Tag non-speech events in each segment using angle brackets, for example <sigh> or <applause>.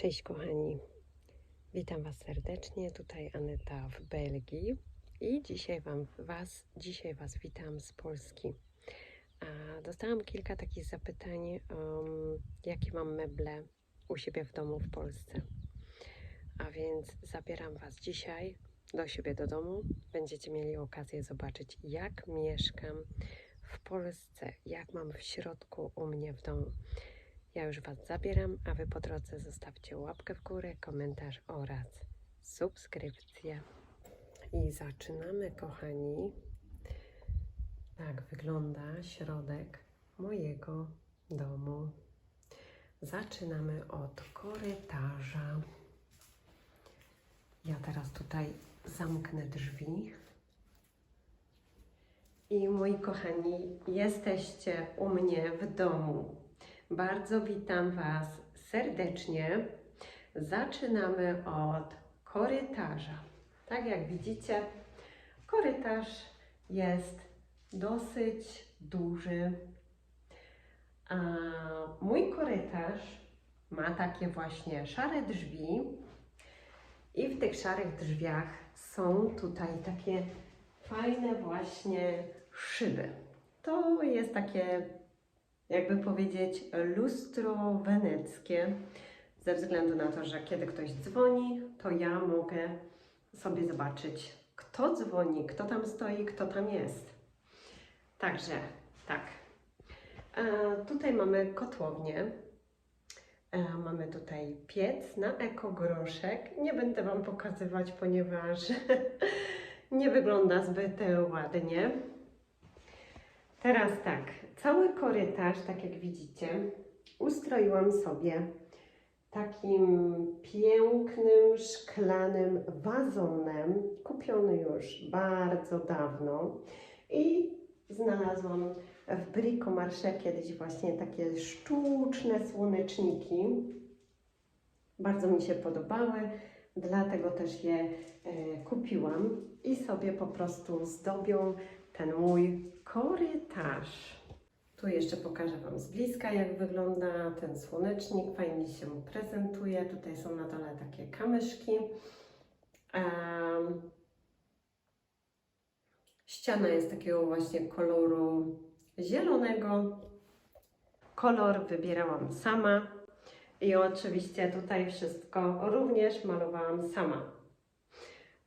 Cześć kochani, witam Was serdecznie, tutaj Aneta w Belgii i dzisiaj wam, was, dzisiaj Was witam z Polski. Dostałam kilka takich zapytań, um, jakie mam meble u siebie w domu w Polsce. A więc zabieram Was dzisiaj do siebie do domu. Będziecie mieli okazję zobaczyć, jak mieszkam w Polsce, jak mam w środku u mnie w domu. Ja już Was zabieram, a Wy po drodze zostawcie łapkę w górę, komentarz oraz subskrypcję. I zaczynamy, kochani. Tak wygląda środek mojego domu. Zaczynamy od korytarza. Ja teraz tutaj zamknę drzwi. I moi kochani, jesteście u mnie w domu. Bardzo witam Was serdecznie. Zaczynamy od korytarza. Tak jak widzicie, korytarz jest dosyć duży. A mój korytarz ma takie właśnie szare drzwi i w tych szarych drzwiach są tutaj takie fajne właśnie szyby. To jest takie jakby powiedzieć, lustro weneckie, ze względu na to, że kiedy ktoś dzwoni, to ja mogę sobie zobaczyć, kto dzwoni, kto tam stoi, kto tam jest. Także tak. E, tutaj mamy kotłownię. E, mamy tutaj piec na ekogroszek. Nie będę Wam pokazywać, ponieważ <laughs> nie wygląda zbyt ładnie. Teraz tak, cały korytarz, tak jak widzicie, ustroiłam sobie takim pięknym, szklanym wazonem, kupiony już bardzo dawno i znalazłam w Bricomarché kiedyś właśnie takie sztuczne słoneczniki. Bardzo mi się podobały, dlatego też je e, kupiłam i sobie po prostu zdobią ten mój korytarz. Tu jeszcze pokażę Wam z bliska, jak wygląda ten słonecznik. Fajnie się prezentuje. Tutaj są na dole takie kamyszki. Um, ściana jest takiego właśnie koloru zielonego. Kolor wybierałam sama. I oczywiście tutaj wszystko również malowałam sama.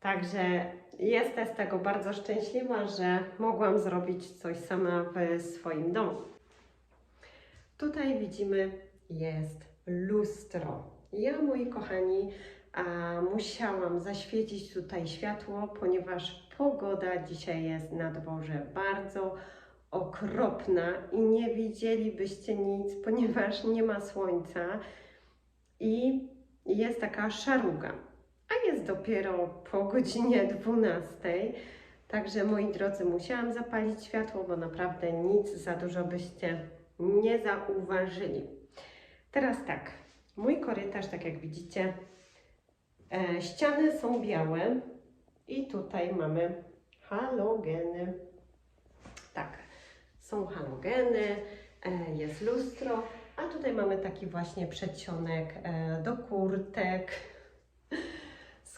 Także jestem z tego bardzo szczęśliwa, że mogłam zrobić coś sama w swoim domu. Tutaj widzimy jest lustro. Ja, moi kochani, musiałam zaświecić tutaj światło, ponieważ pogoda dzisiaj jest na dworze bardzo okropna i nie widzielibyście nic, ponieważ nie ma słońca i jest taka szaruga dopiero po godzinie 12. Także moi drodzy, musiałam zapalić światło, bo naprawdę nic za dużo byście nie zauważyli. Teraz tak, mój korytarz, tak jak widzicie, e, ściany są białe i tutaj mamy halogeny. Tak, są halogeny, e, jest lustro, a tutaj mamy taki właśnie przedsionek e, do kurtek.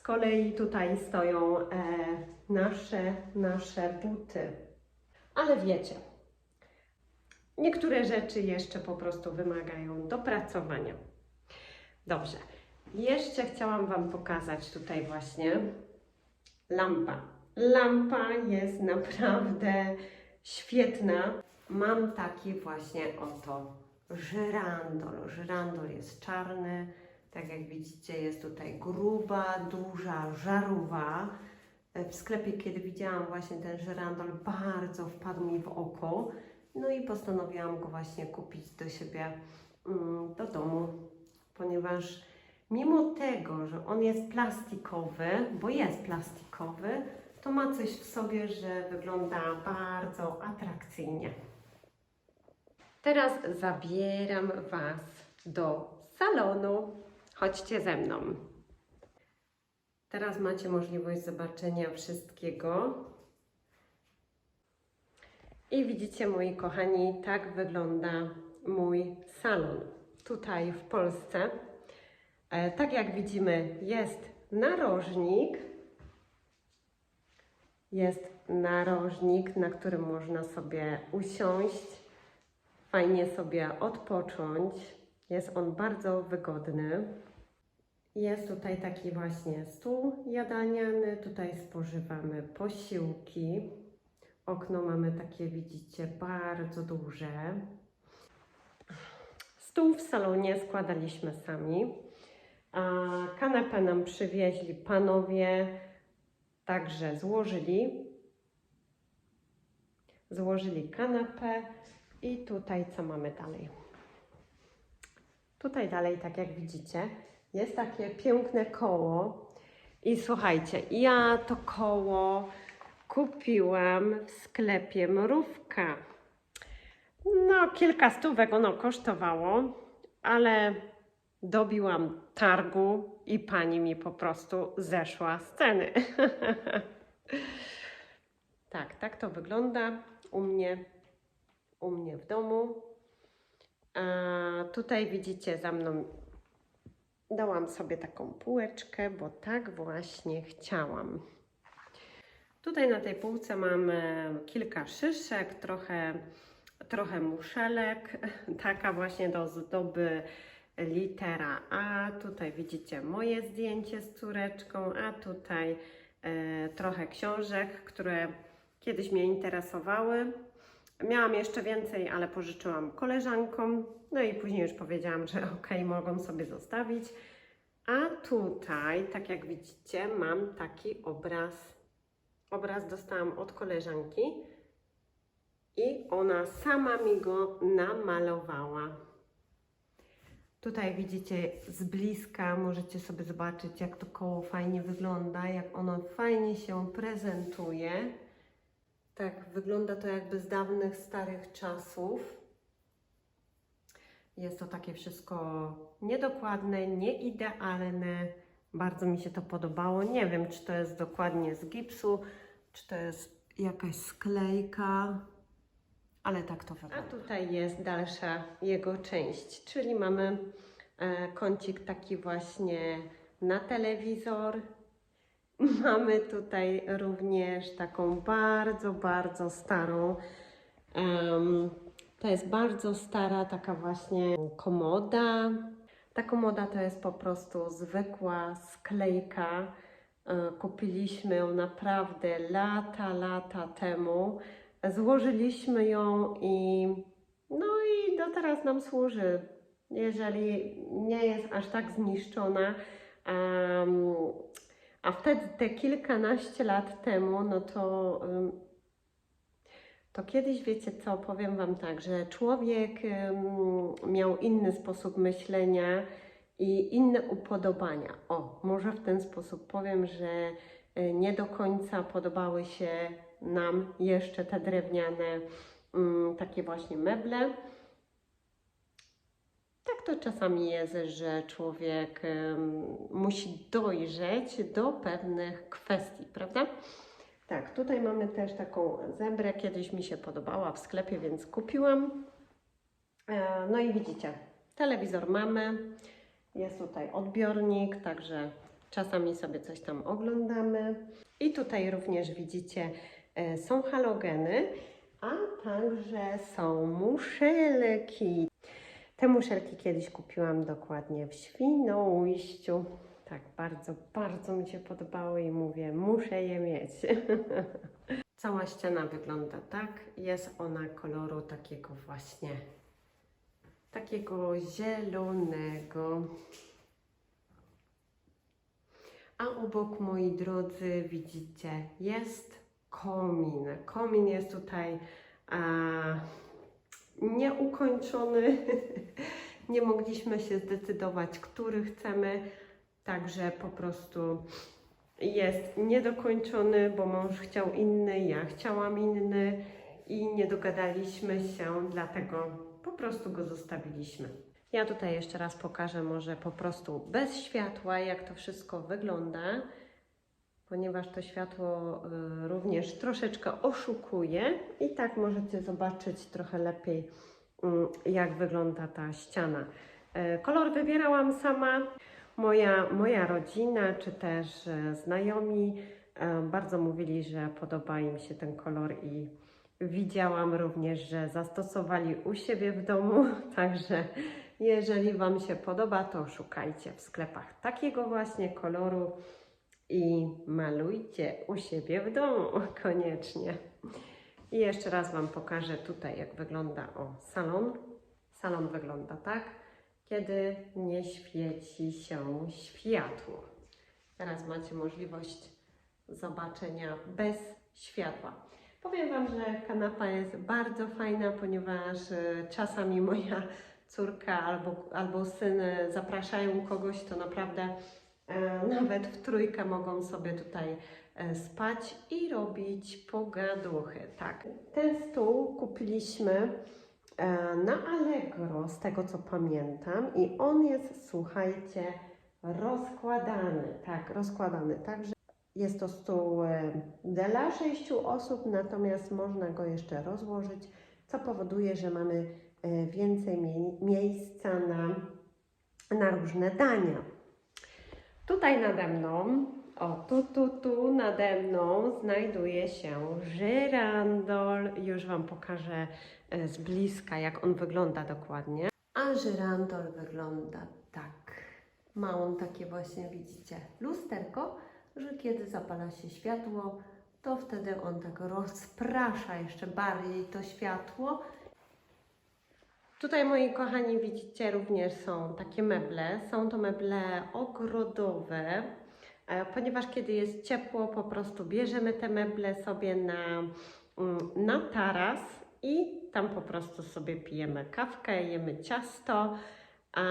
Z kolei tutaj stoją e, nasze, nasze buty. Ale wiecie, niektóre rzeczy jeszcze po prostu wymagają dopracowania. Dobrze, jeszcze chciałam Wam pokazać tutaj właśnie lampa. Lampa jest naprawdę świetna. Mam taki właśnie oto żyrandol. Żyrandol jest czarny tak jak widzicie, jest tutaj gruba, duża żarówa. W sklepie, kiedy widziałam właśnie ten żyrandol, bardzo wpadł mi w oko. No i postanowiłam go właśnie kupić do siebie mm, do domu, ponieważ mimo tego, że on jest plastikowy, bo jest plastikowy, to ma coś w sobie, że wygląda bardzo atrakcyjnie. Teraz zabieram Was do salonu. Chodźcie ze mną. Teraz macie możliwość zobaczenia wszystkiego. I widzicie, moi kochani, tak wygląda mój salon tutaj w Polsce. E, Tak jak widzimy, jest narożnik. Jest narożnik, na którym można sobie usiąść, fajnie sobie odpocząć. Jest on bardzo wygodny. Jest tutaj taki właśnie stół jadalniany. Tutaj spożywamy posiłki. Okno mamy takie, widzicie, bardzo duże. Stół w salonie składaliśmy sami. A kanapę nam przywieźli panowie, także złożyli. Złożyli kanapę i tutaj co mamy dalej? Tutaj dalej, tak jak widzicie, jest takie piękne koło. I słuchajcie, ja to koło kupiłam w sklepie Mrówka. No, kilka stówek ono kosztowało, ale dobiłam targu i pani mi po prostu zeszła z ceny. <laughs> tak, tak to wygląda u mnie, u mnie w domu. A tutaj widzicie za mną dałam sobie taką półeczkę, bo tak właśnie chciałam. Tutaj na tej półce mamy kilka szyszek, trochę, trochę muszelek, <laughs> taka właśnie do zdoby litera A. Tutaj widzicie moje zdjęcie z córeczką, a tutaj e, trochę książek, które kiedyś mnie interesowały. Miałam jeszcze więcej, ale pożyczyłam koleżankom. No i później już powiedziałam, że <laughs> ok, mogą sobie zostawić. A tutaj, tak jak widzicie, mam taki obraz. Obraz dostałam od koleżanki i ona sama mi go namalowała. Tutaj widzicie z bliska, możecie sobie zobaczyć, jak to koło fajnie wygląda, jak ono fajnie się prezentuje. Tak, wygląda to jakby z dawnych, starych czasów. Jest to takie wszystko niedokładne, nieidealne. Bardzo mi się to podobało. Nie wiem, czy to jest dokładnie z gipsu, czy to jest jakaś sklejka, ale tak to wygląda. A tutaj jest dalsza jego część, czyli mamy e, kącik taki właśnie na telewizor. <laughs> Mamy tutaj również taką bardzo, bardzo starą. em, to jest bardzo stara taka właśnie komoda. Ta komoda to jest po prostu zwykła sklejka. E, Kupiliśmy ją naprawdę lata, lata temu. Złożyliśmy ją i no i do teraz nam służy. Jeżeli nie jest aż tak zniszczona, em, a wtedy te kilkanaście lat temu, no to, to kiedyś wiecie co, powiem Wam tak, że człowiek miał inny sposób myślenia i inne upodobania. O, może w ten sposób powiem, że y, nie do końca podobały się nam jeszcze te drewniane takie właśnie meble. Tak to czasami jest, że człowiek musi dojrzeć do pewnych kwestii, prawda? Tak, tutaj mamy też taką zebrę, kiedyś mi się podobała w sklepie, więc kupiłam. E, No i widzicie, telewizor mamy, jest tutaj odbiornik, także czasami sobie coś tam oglądamy. I tutaj również widzicie, e, są halogeny, a także są muszelki. Te muszelki kiedyś kupiłam dokładnie w Świnoujściu. Tak, bardzo, bardzo mi się podobały i mówię, muszę je mieć. <laughs> Cała ściana wygląda tak. Jest ona koloru takiego właśnie, takiego zielonego. A obok, moi drodzy, widzicie, jest komin. Komin jest tutaj a, nieukończony. <laughs> Nie mogliśmy się zdecydować, który chcemy, także po prostu jest niedokończony, bo mąż chciał inny, ja chciałam inny i nie dogadaliśmy się, dlatego po prostu go zostawiliśmy. Ja tutaj jeszcze raz pokażę może po prostu bez światła, jak to wszystko wygląda, ponieważ to światło y, również troszeczkę oszukuje i tak możecie zobaczyć trochę lepiej, mm, jak wygląda ta ściana. E, Kolor wybierałam sama. Moja, moja rodzina czy też e, znajomi e, bardzo mówili, że podoba im się ten kolor i widziałam również, że zastosowali u siebie w domu. <laughs> Także jeżeli Wam się podoba, to szukajcie w sklepach takiego właśnie koloru i malujcie u siebie w domu <laughs> koniecznie. I jeszcze raz Wam pokażę tutaj, jak wygląda o salon. Salon wygląda tak, kiedy nie świeci się światło. Teraz macie możliwość zobaczenia bez światła. Powiem Wam, że kanapa jest bardzo fajna, ponieważ e, czasami moja córka albo, albo syn e, zapraszają kogoś, to naprawdę nawet w trójkę mogą sobie tutaj e, spać i robić pogaduchy. Tak, ten stół kupiliśmy e, na Allegro, z tego co pamiętam, i on jest, słuchajcie, rozkładany. Tak, rozkładany. Także jest to stół e, dla sześciu osób, natomiast można go jeszcze rozłożyć, co powoduje, że mamy e, więcej mie- miejsca na, na różne dania. Tutaj nade mną, o tu, tu, tu nade mną znajduje się żyrandol. Już Wam pokażę e, z bliska, jak on wygląda dokładnie. A żyrandol wygląda tak. Ma on takie właśnie, widzicie, lusterko, że kiedy zapala się światło, to wtedy on tak rozprasza jeszcze bardziej to światło. Tutaj, moi kochani, widzicie, również są takie meble. Są to meble ogrodowe, e, ponieważ kiedy jest ciepło, po prostu bierzemy te meble sobie na, mm, na taras i tam po prostu sobie pijemy kawkę, jemy ciasto. A,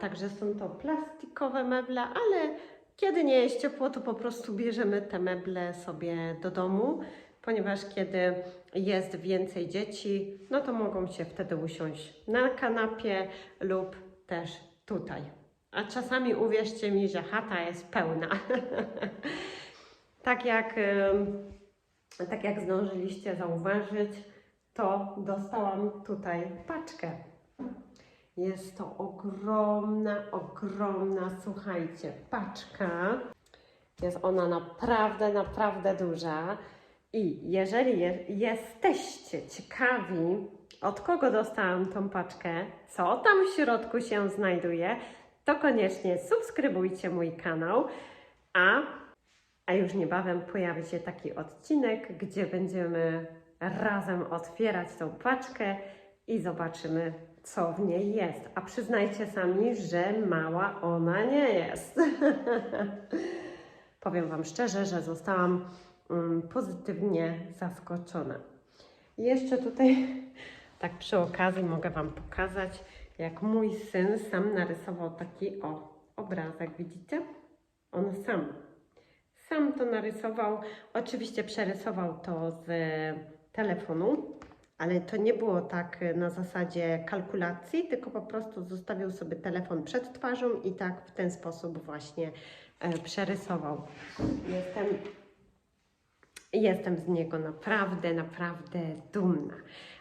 także są to plastikowe meble, ale kiedy nie jest ciepło, to po prostu bierzemy te meble sobie do domu, ponieważ kiedy jest więcej dzieci, no to mogą się wtedy usiąść na kanapie lub też tutaj. A czasami uwierzcie mi, że chata jest pełna. <laughs> tak jak, tak jak zdążyliście zauważyć, to dostałam tutaj paczkę. Jest to ogromna, ogromna, słuchajcie, paczka. Jest ona naprawdę, naprawdę duża. I jeżeli je, jesteście ciekawi, od kogo dostałam tą paczkę, co tam w środku się znajduje, to koniecznie subskrybujcie mój kanał, a, a już niebawem pojawi się taki odcinek, gdzie będziemy razem otwierać tą paczkę i zobaczymy, co w niej jest. A przyznajcie sami, że mała ona nie jest. <laughs> Powiem Wam szczerze, że zostałam pozytywnie zaskoczona. Jeszcze tutaj, <laughs> tak przy okazji, mogę Wam pokazać, jak mój syn sam narysował taki o obrazek. Widzicie? On sam. Sam to narysował. Oczywiście przerysował to z telefonu, ale to nie było tak na zasadzie kalkulacji, tylko po prostu zostawił sobie telefon przed twarzą i tak w ten sposób właśnie e, przerysował. Jestem, jestem z niego naprawdę, naprawdę dumna.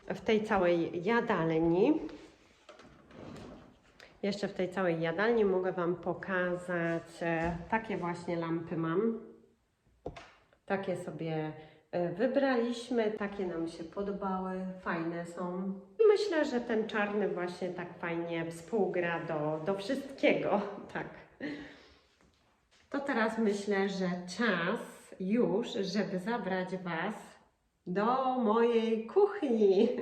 W tej całej jadalni, jeszcze w tej całej jadalni mogę Wam pokazać, e, takie właśnie lampy mam. Takie sobie e, wybraliśmy, takie nam się podobały, fajne są. Myślę, że ten czarny właśnie tak fajnie współgra do, do wszystkiego. <laughs> Tak. To teraz myślę, że czas już, żeby zabrać Was do mojej kuchni. <laughs>